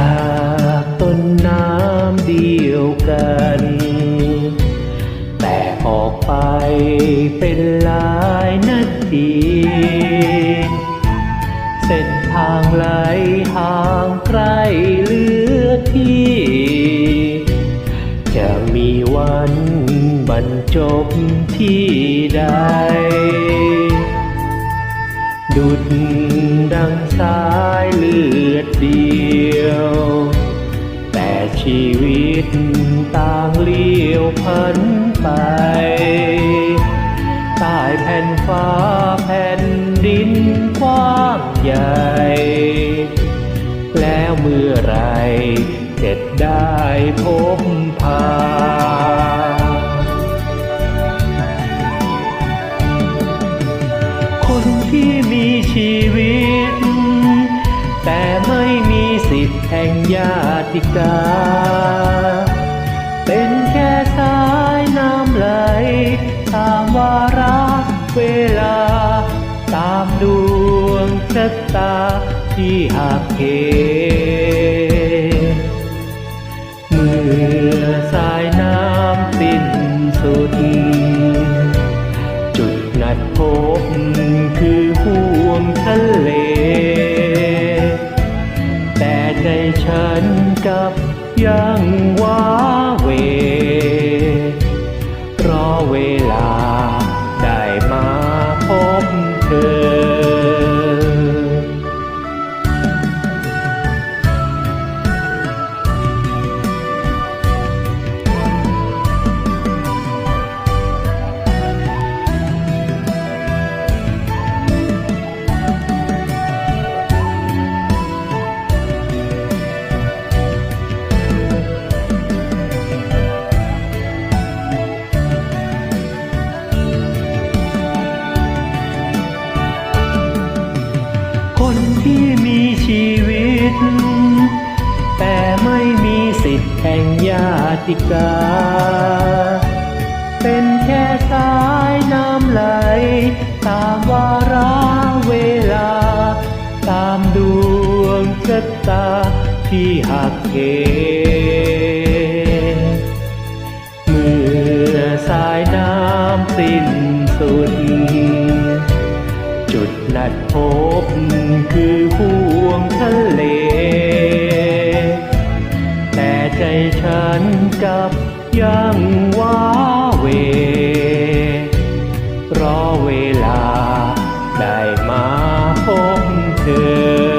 จากต้นน้ำเดียวกัน แต่ออกไปเป็นหลายนาทีเส้นทางไหลห่างไกลเลือที่ จะมีวันบรรจบที่ใดดุดดังสายเลือดดี ชีวิตต่างเลี้ยวพันไป ใต้แผ่นฟ้าแผ่นดินกว้างใหญ่ แล้วเมื่อไหรจะได้พบพาคนที่มีชีวิต แห่งญาติกา เป็นแค่สายน้ำไหล ตามวาระเวลา ตามดวงชะตาที่หักเหเมื่อสายน้ำ ที่มีชีวิต แต่ไม่มีสิทธิ์แห่งญาติกา เป็นแค่สายน้ำไหล ตามวาระเวลา ตามดวงชะตาที่หักเหเมื่อสายน้ำสิ้น ดพบคือห่วงทะเล แต่ใจฉันกับยังว้าเว รอเวลาได้มาพบเธอ